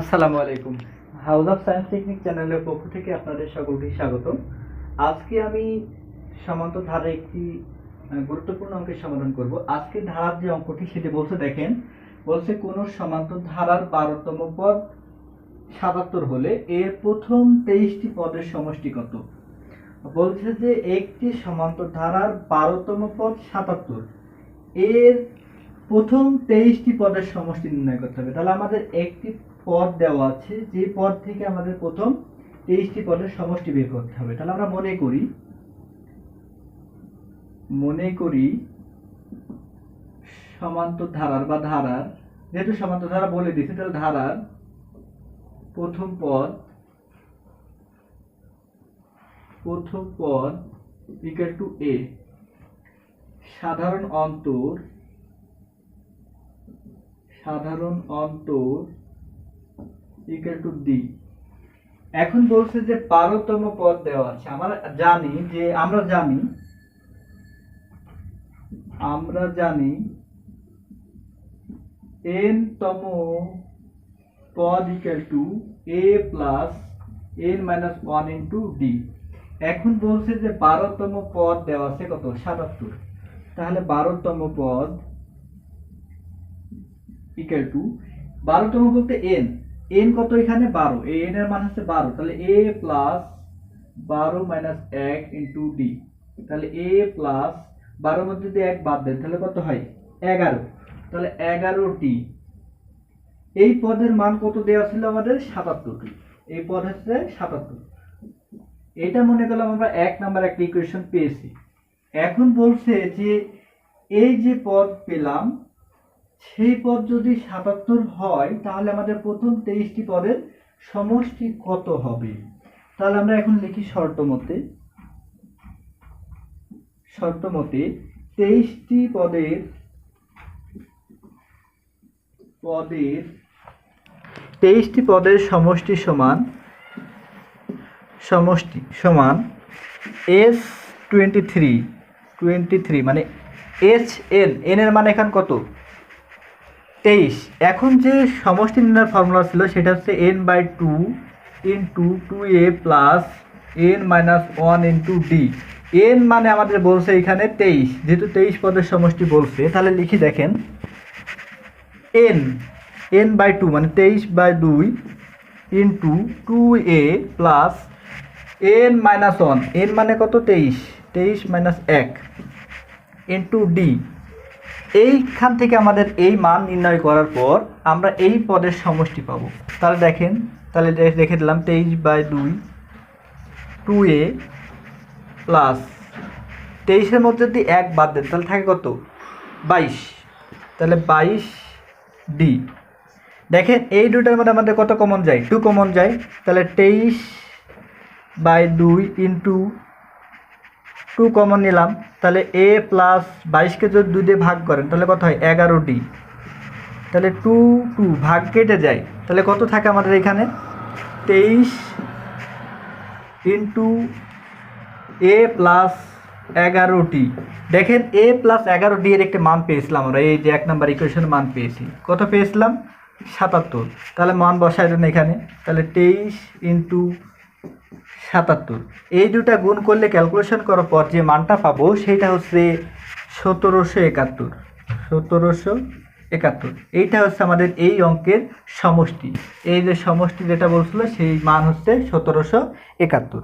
আসসালামু আলাইকুম। House of science technique চ্যানেলের পক্ষ থেকে আপনাদের সকলকে স্বাগত। আজকে আমি সমান্তর ধারা একটি গুরুত্বপূর্ণ অঙ্কের সমাধান করব। আজকে ধারার যে অঙ্কটি সেটি বলছে, দেখেন, বলছে কোন সমান্তর ধারার বারোতম পদ সাতাত্তর হলে এর প্রথম তেইশটি পদের সমষ্টি কত? বলছে যে একটি সমান্তর ধারার বারোতম পদ সাতাত্তর। এর প্রথম তেইশটি পদের সমষ্টি নির্ণয় করতে হবে। তাহলে আমাদের একটি পদ দেওয়া আছে, যে পদ থেকে আমাদের প্রথম তেইশটি পদের সমষ্টি বের করতে হবে। তাহলে আমরা মনে করি মনে করি সমান্তর ধারার বা ধারার, যেহেতু সমান্তর ধারা বলে দিয়েছে, তাহলে ধারার প্রথম পদ প্রথম পদ ইকুয়াল টু এ সাধারণ অন্তর সাধারণ অন্তর ইকুয়াল টু ডি এখন বলছে যে বারোতম পদ দেওয়া আছে। আমরা জানি যে, আমরা জানি আমরা জানি এন তম পদ equal to A plus N minus one into D এখন বলছে যে বারোতম পদ দেওয়া আছে কত? সাতাত্তর। তাহলে বারোতম পদ ইকুয়াল টু বারোতম বলতে এন এন কত এখানে? বারো। এন এর মান হচ্ছে বারো। তাহলে এ প্লাস বারো মাইনাস এক ইন্টু ডি তাহলে এ প্লাস বারোর মধ্যে যদি এক বাদ দেন, তাহলে কত হয়? এগারো। তাহলে এগারোটি এই পদের মান কত দেওয়া ছিল আমাদের? সাতাত্তরটি এই পদ হচ্ছে সাতাত্তর। এটা মনে করলাম আমরা এক নাম্বার একটা ইকুয়েশন পেয়েছি। এখন বলছে যে এই যে পদ পেলাম সেই পদ যদি সাতাত্তর হয়, তাহলে আমাদের প্রথম তেইশটি পদের সমষ্টি কত হবে? তাহলে আমরা এখন লিখি শর্ত মতে শর্ত মতে তেইশটি পদের পদের, তেইশটি পদের সমষ্টি সমান সমষ্টি সমান S twenty three twenty three মানে এইচ এন এন এর মানে এখান কত? তেইশ। এখন যে সমষ্টি নির্ণয়ের ফর্মুলা ছিল, সেটা হচ্ছে N by two into two two A plus N minus one into D N মানে আমাদের বলছে এখানে তেইশ। যেহেতু তেইশ পদের সমষ্টি বলছে, তাহলে লিখি দেখেন। এন এন বাই টু মানে তেইশ বাই দুই into two two A plus N minus one N মানে কত? তেইশ। তেইশ মাইনাস এক ইন্টু ডি এইখান থেকে আমাদের এই মান নির্ণয় করার পর আমরা এই পদের সমষ্টি পাব। তাহলে দেখেন, তাহলে দেখে দিলাম তেইশ বাই দুই টু এ প্লাস তেইশের মধ্যে যদি এক বাদ দেন, তাহলে থাকে কত? বাইশ। তাহলে বাইশ ডি। দেখেন, এই দুটার মধ্যে আমাদের কত কমন যায়? টু কমন যায়। তাহলে তেইশ বাই দুই ইন্টু টু কমন নিলাম। তাহলে এ প্লাস বাইশকে যদি দুই দিয়ে ভাগ করেন, তাহলে কত হয়? এগারো ডি তাহলে টু টু ভাগ কেটে যায়। তাহলে কত থাকে আমাদের এখানে? তেইশ ইন্টু এ প্লাস এগারোটি। দেখেন এ প্লাস এগারো ডি এর একটা মান পেয়েছিলাম আমরা। এই যে এক নাম্বার ইকুয়েশনের মান পেয়েছি। কত পেয়েছিলাম? সাতাত্তর। তাহলে মান বসাই দেন এখানে। তাহলে তেইশ ইন্টু সাতাত্তর। এই দুটা গুণ করলে ক্যালকুলেশন করার পর যে মানটা পাবো সেটা হচ্ছে সতেরোশো একাত্তর। সতেরোশো একাত্তর। এইটা হচ্ছে আমাদের এই অঙ্কের সমষ্টি। এই যে সমষ্টি যেটা বলছিল, সেই মান হচ্ছে সতেরোশো একাত্তর।